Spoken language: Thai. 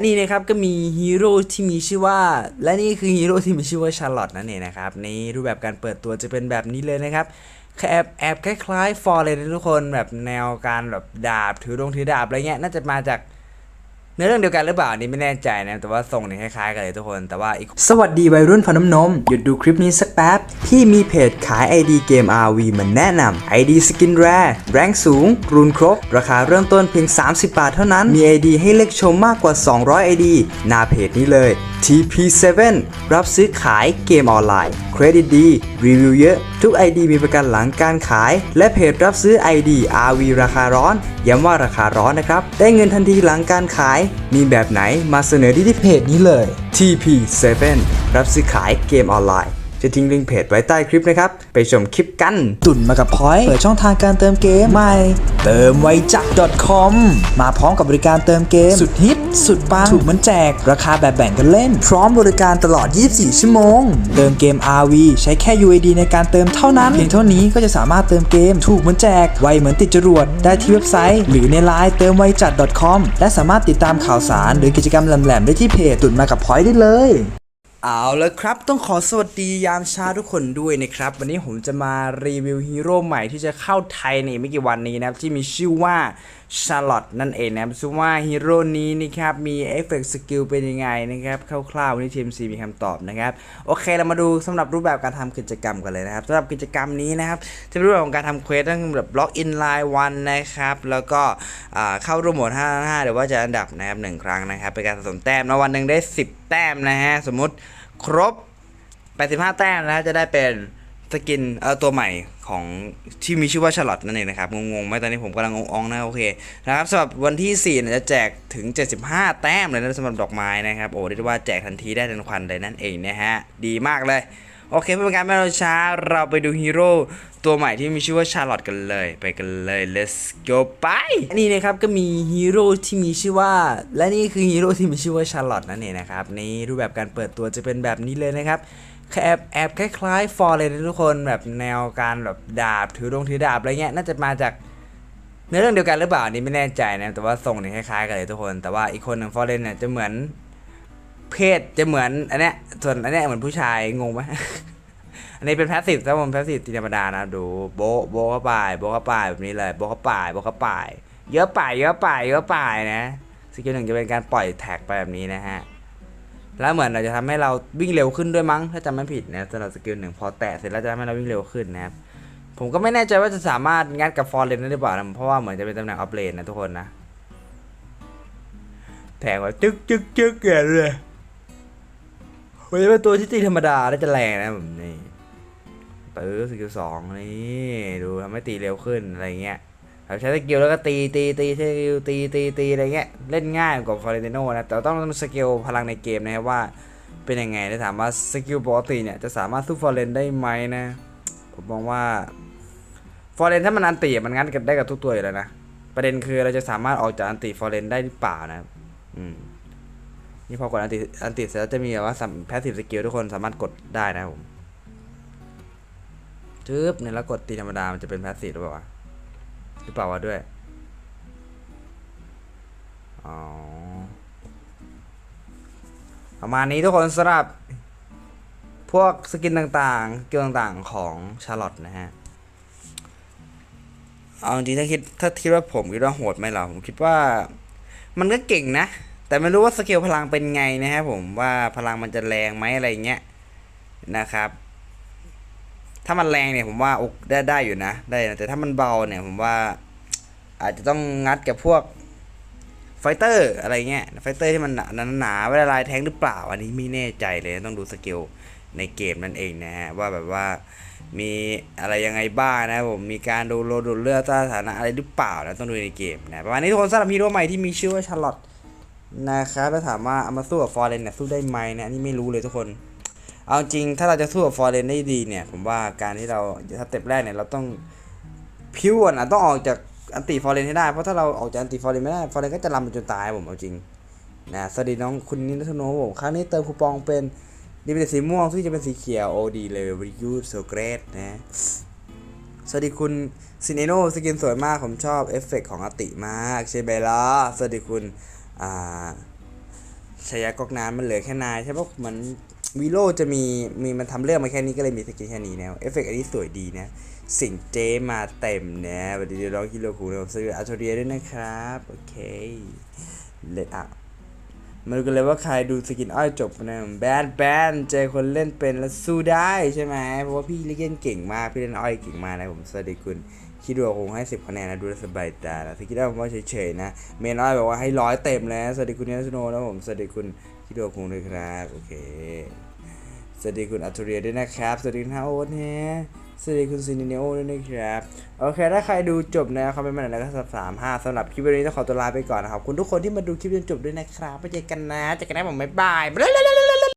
นนี้นะครับก็มีฮีโร่ที่มีชื่อว่า และนี่คือฮีโร่ที่มีชื่อว่าชาร์ลอตนั่นเองนะครับในรูปแบบการเปิดตัวจะเป็นแบบนี้เลยนะครับแอบแอบคล้ายๆฟอร์เลยนะทุกคนแบบแนวการแบบดาบถือดงถือดาบอะไรเงี้ยน่าจะมาจาก เนื้อเรื่องเดียวกันหรือเปล่านนี้ไม่แน่ใจนะ แต่ว่าทรงเนี่ยคล้ายๆกันเลยทุกคน แต่ว่าอีก สวัสดีวัยรุ่นฟันน้ำนม หยุดดูคลิปนี้สักแป๊บที่มีเพจขาย ID เกม RV มาแนะนำ ID สกินแรร์แรงสูง รูนครบ ราคาเริ่มต้นเพียง 30 บาทเท่านั้น มี ID ให้เลือกชมมากกว่า 200 ID หน้าเพจนี้เลย TP7 รับซื้อขายเกมออนไลน์ เครดิตดี รีวิวเยอะ ทุก ID มีประกันหลังการขาย และเพจรับซื้อ ID RV ราคาร้อนย้ำว่าราคาร้อนนะครับ ได้เงินทันทีหลังการขาย มีแบบไหนมาเสนอที่ที่เพจนี้เลย TP7 รับซื้อขายเกมออนไลน์ จะทิ้งลิงก์เพจไว้ใต้คลิปนะครับ ไปชมคลิปกัน ตุ่นมากับพอยต์เปิดช่องทางการเติมเกมใหม่ เติมไวจัก .com มาพร้อมกับบริการเติมเกม สุดฮิต สุดปัง ถูกเหมันแจก ราคาแบบแบ่งกันเล่น พร้อมบริการตลอด 24 ชั่วโมง เติมเกม RV ใช้แค่ UID ในการเติมเท่านั้น เพียงเท่านี้ก็จะสามารถเติมเกม ถูกเหมือนแจก ไวเหมือนติดจรวด ได้ที่เว็บไซต์ หรือในไลน์เติมไวจัด .com และสามารถติดตามข่าวสาร หรือกิจกรรมแหลมๆได้ที่เพจตุ่นมากับพอยต์ได้เลย เอาละครับ ต้องขอสวัสดียามเช้าทุกคนด้วยนะครับ วันนี้ผมจะมารีวิวฮีโร่ใหม่ที่จะเข้าไทยในไม่กี่วันนี้นะครับ ที่มีชื่อว่า ชาร์ลอตนั่นเองนะครับซึ่งว่าฮีโร่นี้นะครับ มีเอฟเฟกต์สกิลเป็นยังไงนะครับคร่าวๆวันนี้ทีมซีมีคำตอบนะครับ โอเคเรามาดูสำหรับรูปแบบการทำกิจกรรมกันเลยนะครับสำหรับกิจกรรมนี้นะครับจะเป็นรูปแบบของการทำเควสตั้งแบบบล็อกอินไลน์วันนะครับ แล้วก็เข้าร่วมโหมด5 5หรือว่าจะอันดับนะครับหนึ่งครั้งนะครับเป็นการสะสมแต้มนะวันหนึ่งได้ 10 แต้มนะฮะสมมุติครบ 85 แต้มนะฮะจะได้เป็น สกินเอ่อตัวใหม่ของที่มีชื่อว่าชาร์ลอตนั่นเองนะครับ งงๆไหมตอนนี้ผมกำลังงงๆนะโอเคนะครับสำหรับวันที่ 4 เนี่ยจะแจกถึง 75 แต้มเลยนะสำหรับดอกไม้นะครับ โอ้เรียกได้ว่าแจกทันทีได้ทันควันเลยนั่นเองนะฮะ ดีมากเลย โอเคเพื่อเป็นการไม่รอช้า เราไปดูฮีโร่ตัวใหม่ที่มีชื่อว่าชาร์ลอตกันเลย ไปกันเลย let's go ไปนนี้นะครับก็มีฮีโร่ที่มีชื่อว่า และนี่คือฮีโร่ที่มีชื่อว่าชาร์ลอตนั่นเองนะครับในรูปแบบการเปิดตัวจะเป็นแบบนี้เลยนะครับ แอบแอบคล้ายๆฟอร์เลยทุกคนแบบแนวการแบบดาบถือดงถือดาบอะไรเงี้ยน่าจะมาจากเนื้อเรื่องเดียวกันหรือเปล่านนี้ไม่แน่ใจนะแต่ว่าทรงเนี่ยคล้ายๆกันเลยทุกคน แต่ว่าอีกคนหนึ่งฟอร์เรนเนี่ยจะเหมือนเพศจะเหมือนอันเนี้ยส่วนอันเนี้ยเหมือนผู้ชายงงไหมอันนี้เป็นแพสซีฟถ้าผมแพสซีฟธรรมดานะดูโบโบเข้าไปโบเข้าไปแบบนี้เลยโบเข้าไปโบเข้าไปเยอะไปเยอะไปเยอะไปนะสกิลหนึ่งจะเป็นการปล่อยแท็กไปแบบนี้นะฮะ แล้วเหมือนเราจะทำให้เราวิ่งเร็วขึ้นด้วยมั้ง ถ้าจำไม่ผิดนะสำหรับสกิลหนึ่งพอแตะเสร็จแล้วจะทำให้เราวิ่งเร็วขึ้นนะครับผมก็ไม่แน่ใจว่าจะสามารถงัดกับฟอร์เรนได้หรือเปล่านะเพราะว่าเหมือนจะเป็นตำแหน่งออฟเลนนะทุกคนนะแทงไว้จึ๊กจึ๊กจึ๊กเกินเลยมันจะเป็นตัวที่ตีธรรมดาแล้วจะแรงนะผมนี่ตื้อสกิลสองนี่ดูทำให้ตีเร็วขึ้นอะไรเงี้ย ใช้สกิลแล้วก็ตีตีตีสกิลตีตีตีอะไรเงี้ยเล่นง่ายกว่าฟอร์เรนติโนนะแต่ต้องสกิลพลังในเกมนะครับว่าเป็นยังไงถ้าถามว่าสกิลปกติเนี่ยจะสามารถสู้ฟอร์เรนได้ไหมนะ ผมมองว่าฟอร์เรนถ้ามันอันติมันงั้นกันได้กับทุกตัวอยู่แล้วนะประเด็นคือเราจะสามารถออกจากอันติฟอร์เรนได้หรือเปล่านะอืมนี่พอกดอันติอันติเสร็จแล้วจะมีแบบว่าแพสซีฟสกิลทุกคนสามารถกดได้นะครับผมจึ๊บเนี่ยแล้วกดตีธรรมดามันจะเป็นแพสซีฟหรือเปล่า รือเปล่าวะด้วย อ๋อ ประมาณนี้ทุกคนสำหรับ พวกสกินต่างๆ เกลต่างๆของชาร์ลอตนะฮะ เอาจริงๆถ้าคิดถ้าคิดว่าผมคิดว่าโหดไหมเราผมคิดว่า มันก็เก่งนะ แต่ไม่รู้ว่าสเกลพลังเป็นไงนะฮะผมว่าพลังมันจะแรงไหมอะไรเงี้ยนะครับ ถ้ามันแรงเนี่ยผมว่าอกได้ได้อยู่นะได้นะแต่ถ้ามันเบาเนี่ยผมว่า อาจจะต้องงัดกับพวกไฟเตอร์อะไรเงี้ยไฟเตอร์ที่มันหนาหนาๆเวลาลายแทงหรือเปล่า อันนี้ไม่แน่ใจเลยต้องดูสเกลในเกมนั่นเองนะฮะว่าแบบว่ามีอะไรยังไงบ้างนะผมมีการดูโลดูเลือดสถานะอะไรหรือเปล่านะต้องดูในเกมนะประมาณนี้ทุกคนสำหรับฮีโร่ใหม่ที่มีชื่อว่าชาร์ลอตนะครับแล้วถามว่าเอามาสู้กับฟอร์เรนเนี่ยสู้ได้ไหมเนี่ยนี่ไม่รู้เลยทุกคน เอาจริงถ้าเราจะสู้กับฟอร์เรนได้ดีเนี่ย ผมว่าการที่เราสเต็ปแรกเนี่ยเราต้องพิวก่อนนะต้องออกจากอันติฟอร์เรนให้ได้ เพราะถ้าเราออกจากอันติฟอร์เรนไม่ได้ฟอร์เรนก็จะลำมันจนตายผมเอาจริงนะสวัสดีน้องคุณนิทโนผมครั้งนี้เติมคูปองเป็นนี่เป็นสีม่วงซึ่จะเป็นสีเขียวโอดีเลยวิยูโซเกรดนะสวัสดีคุณซินเอโนสกินสวยมาก ผมชอบเอฟเฟกต์ของอติมากใช่ไหมล่ะสวัสดีคุณอ่าชายากกน้ำมันเหลือแค่นายใช่ปะมัน วีโรจะมีมีมันทำเรื่องมาแค่นี้ก็เลยมีสกินแค่นี้นะเอฟเฟกต์อันนี้สวยดีนะ สิ่งเจมาเต็มนะวันนี้เราคิโลคูเราซื้ออัลโทเรียด้วยนะครับ โอเคเลดอะมาดูกันเลยว่าใครดูสกินอ้อยจบนะแบนแบนเจอคนเล่นเป็นแล้วสู้ได้ใช่ไหมเพราะว่าพี่เล่นเก่งมาก พี่เล่นอ้อยเก่งมากนะผมสวัสดีคุณคิดว่าคงให้สิบคะแนนนะดูแล้วสบายตานะถ้าคิดว่าผมว่าเฉยๆนะเมนอ้อยบอกว่าให้ร้อยเต็มแล้วสวัสดีคุณเนสโนนะผมสวัสดีคุณคิดว่าคงด้วยครับโอเค สวัสดีคุณอัตเรียด้วยนะครับ สวัสดีคุณฮาโอ๊ตเฮสวัสดีคุณซินิเนโอด้วยนะครับ โอเค ถ้าใครดูจบนะคอมเมนต์มาหน่อยนะครับสามห้าสำหรับคลิปวันนี้ต้องขอตัวลาไปก่อนนะครับ คุณทุกคนที่มาดูคลิปจนจบด้วยนะครับไปเจอกันนะเจอกันนะผมบ๊ายบาย